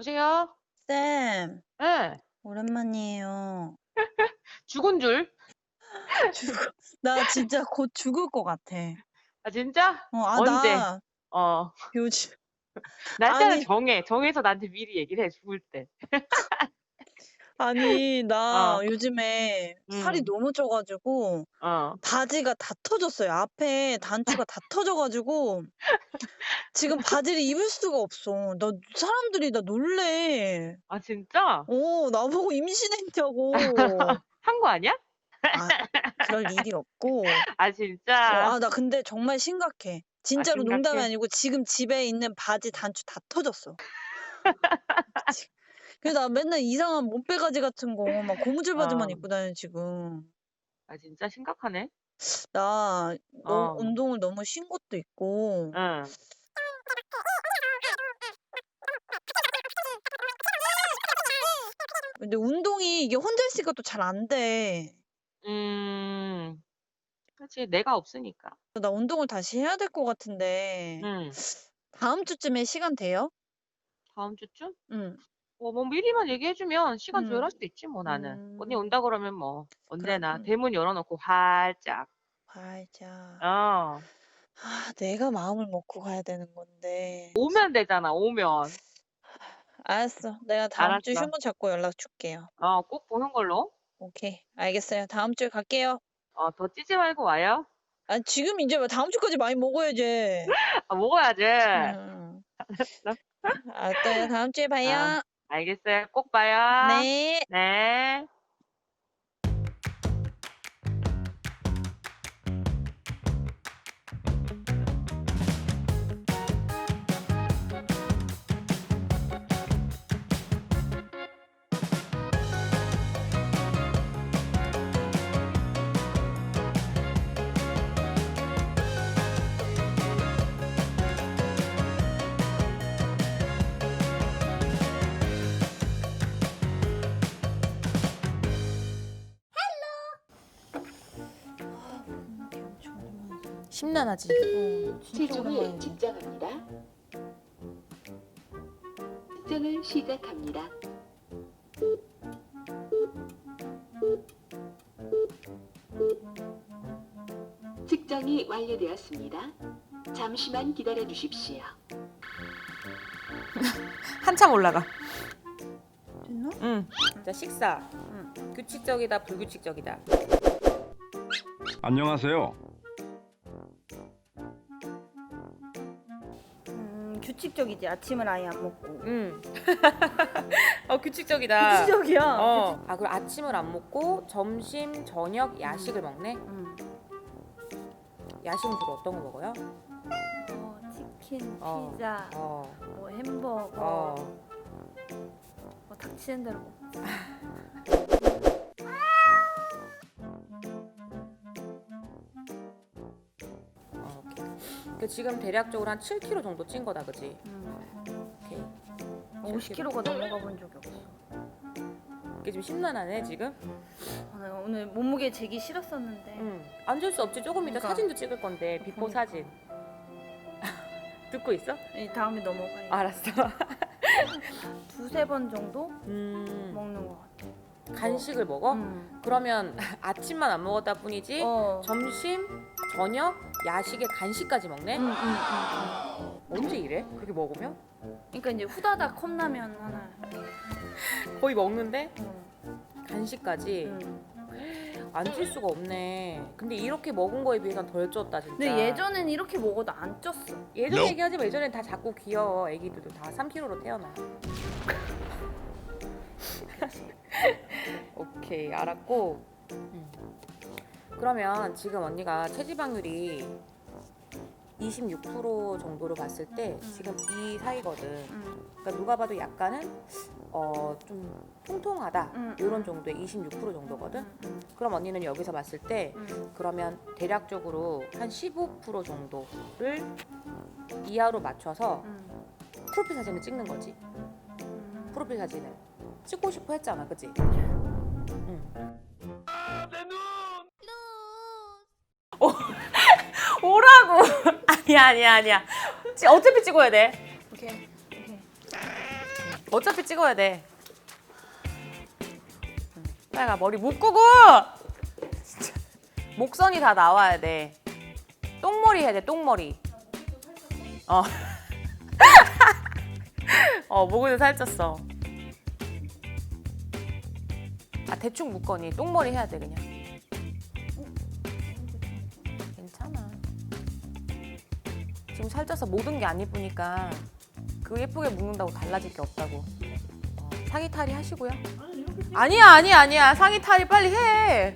여보세요? 쌤, 예. 오랜만이에요. 죽은 줄? 죽, 나 진짜 곧 죽을 것 같아. 아, 진짜? 어, 아, 언제? 나 어. 요즘, 날짜를 아니. 정해. 정해서 나한테 미리 얘기를 해, 죽을 때. 아니, 나 어. 요즘에 살이 음. 너무 쪄가지고, 어. 바지가 다 터졌어요. 앞에 단추가 다 터져가지고, 지금 바지를 입을 수가 없어. 나, 사람들이 나 놀래. 아, 진짜? 어, 나보고 임신했냐고. 한 거 아니야? 아, 그럴 일이 없고. 아, 어, 진짜? 아, 나 근데 정말 심각해. 진짜로 농담이 심각해? 아니고 지금 집에 있는 바지 단추 다 터졌어. 지- 그래서 나 맨날 이상한 몸빼가지 같은 거, 막 고무줄 바지만 어. 입고 다녀, 지금. 아, 진짜 심각하네? 나 너, 어. 운동을 너무 쉰 것도 있고, 응. 근데 운동이 이게 혼자 있으니까 또 잘 안 돼. 음. 그렇지. 내가 없으니까. 나 운동을 다시 해야 될 것 같은데, 응. 다음 주쯤에 시간 돼요? 다음 주쯤? 응. 어, 뭐 미리만 얘기해주면 시간 음. 조율할 수도 있지, 뭐 나는. 음. 언니 온다 그러면 뭐 언제나 음. 대문 열어놓고 활짝. 활짝. 어. 아, 내가 마음을 먹고 가야 되는 건데. 오면 되잖아, 오면. 알았어. 내가 다음 주 알았어. 휴무 잡고 연락 줄게요. 어, 꼭 보는 걸로. 오케이. 알겠어요. 다음 주에 갈게요. 어, 더 찌지 말고 와요. 아, 지금 이제 뭐 다음 주까지 많이 먹어야지. 아, 먹어야지. 음. 알았어요. 다음 주에 봐요. 아, 알겠어요. 꼭 봐요. 네. 네. 심란하지. 체중을 측정합니다. 측정을 시작합니다. 측정이 완료되었습니다. 잠시만 기다려 주십시오. 한참 올라가. 됐나? 응. 자 식사. 규칙적이다 불규칙적이다. 안녕하세요. 규칙적이지. 아침을 아예 안 먹고. 응. 어 규칙적이다. 규칙적이야. 어. 아 그럼 아침을 안 먹고 점심 저녁 야식을 먹네. 음. 야식은 주로 어떤 거 먹어요? 어, 치킨, 어. 피자, 어. 뭐 햄버거, 어. 뭐 닥치는 대로 먹. 그 지금 대략적으로 한 7kg 정도 찐 거다, 그지? 음. 오케이. 50kg가 넘어가 본 적이 없어. 이게 좀 심란하네 지금. 아, 나 오늘 몸무게 재기 싫었었는데. 응. 앉을 수 없지. 조금 이따 그러니까. 사진도 찍을 건데 비포 그러니까. 사진. 듣고 있어? 이 다음에 넘어가야 알았어. 두세 번 정도 음. 먹는 것 같아. 간식을 먹어? 음. 그러면 아침만 안 먹었다 뿐이지 어. 점심, 저녁, 야식에 간식까지 먹네? 음, 음, 음, 언제 이래? 그렇게 먹으면? 음. 그러니까 이제 후다닥 컵라면 하나. 거의 먹는데 음. 간식까지 음. 안찔 수가 없네. 근데 이렇게 먹은 거에 비해서는 덜 쪘다 진짜. 근데 예전엔 이렇게 먹어도 안 쪘어. 예전 얘기하지만 예전엔 다 작고 귀여워. 애기들도 다 3kg로 태어나. 오케이 알았고. 음. 그러면 지금 언니가 체지방률이 26% 정도로 봤을 때 음. 지금 이 사이거든. 응. 그러니까 누가 봐도 약간은 어 좀 통통하다 음. 이런 정도의 26% 정도거든. 응. 그럼 언니는 여기서 봤을 때 응. 그러면 대략적으로 한 15% 정도를 이하로 맞춰서 응. 프로필 사진을 찍는 거지. 응. 프로필 사진을 찍고 싶어 했잖아, 그치? 응. 오, 오라고. 아니야, 아니야, 아니야. 찌- 어차피 찍어야 돼. 오케이. 오케이. 어차피 찍어야 돼. 응. 빨리 가 머리 묶고 진짜 목선이 다 나와야 돼. 똥머리 해야 돼. 똥머리. 어. 어 목을 살쪘어. 아 대충 묶거니 똥머리 해야 돼 그냥. 살쪄서 모든 게 안 예쁘니까 그 예쁘게 묶는다고 달라질 게 없다고. 어, 상의 탈의 하시고요. 아니야 아니야 아니야 상의 탈의 빨리 해.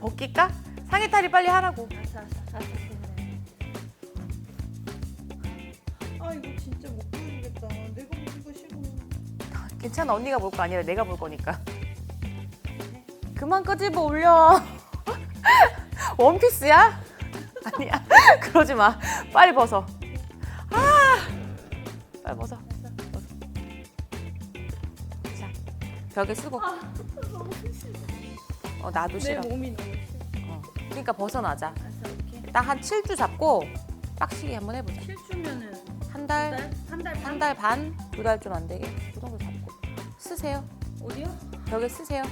벗길까? 상의 탈의 빨리 하라고. 알았어, 알았어, 알았어. 그래. 아 이거 진짜 못 보여주겠다. 내가 보기가 싫어. 괜찮아 언니가 볼 거 아니라 내가 볼 거니까. 그만 끄집어 올려. 원피스야? 아니야 그러지 마. 빨리 벗어. 아 빨리 벗어. 벗어. 자 벽에 쓰고. 어 나도 내 싫어. 몸이 너무 싫어. 어. 그러니까 벗어나자. 알았어, 오케이. 딱한 7주 잡고 빡시게 한번 해보자. 실주면은 한두 달, 달? 한 달? 한 달 반, 두 달 좀 안 되게 그 정도 잡고 쓰세요. 어디요? 벽에 쓰세요.